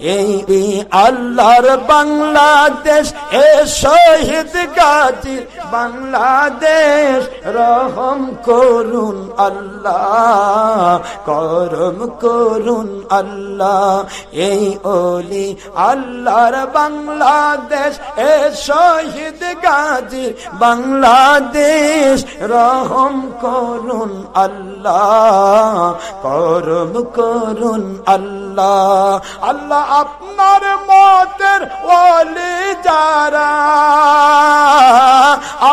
এই আল্লাহর বাংলাদেশ এ শহীদ গাজীর বাংলাদেশ রহম করুন আল্লাহ করম করুন আল্লাহ। এই ওলি আল্লাহর বাংলাদেশ, এ শহীদ গাজীর বাংলাদেশ, রহম করুন আল্লাহ, করম করুন আল্লাহ। আল্লাহ আপনার মতের ওলি যারা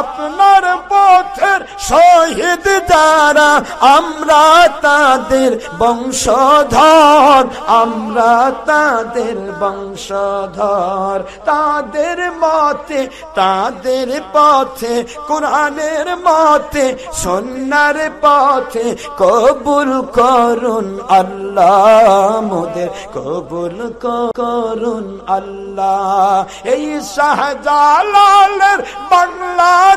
আপনার পথের শহীদ যারা, আমরা তাদের বংশধর, আমরা তাদের বংশধর। তাদের মতে, তাদের পথে, কোরআনের মতে, সন্ন্যার পথে কবুল করুন আল্লাহ মোদের, কবুল করুন আল্লাহ। এই শাহজালালের বাংলাদেশ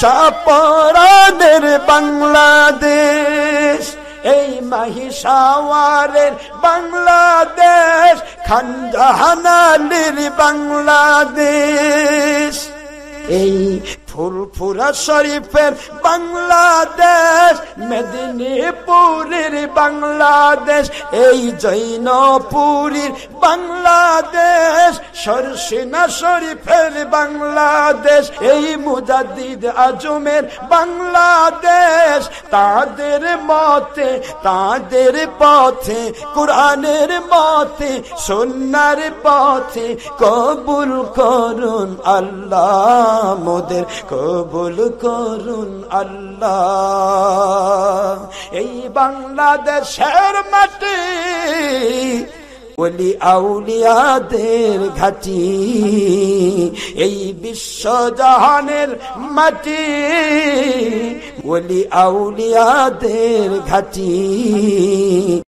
সাপরাদের বাংলাদেশ। এই মাহিসাওয়ারের বাংলাদেশ খানজাহানালির বাংলাদেশ। এই ফুরফুরা শরীফের বাংলাদেশ, মেদিনীপুরের বাংলাদেশ, এই জৈনপুরীর বাংলাদেশ, সরসিনা শরীফের বাংলাদেশ, এই মুজাদ্দিদ আজমের বাংলাদেশ, তাদের মতে, তাদের পথে, কোরআনের মতে সন্ন্যার পথে কবুল করুন আল্লাহ মোদের কবুল করুন আল্লাহ। এই বাংলাদেশের মাটি ওলি আউলিয়াদের ঘাটি। এই বিশ্বজাহানের মাটি ওলি আউলিয়াদের ঘাটি।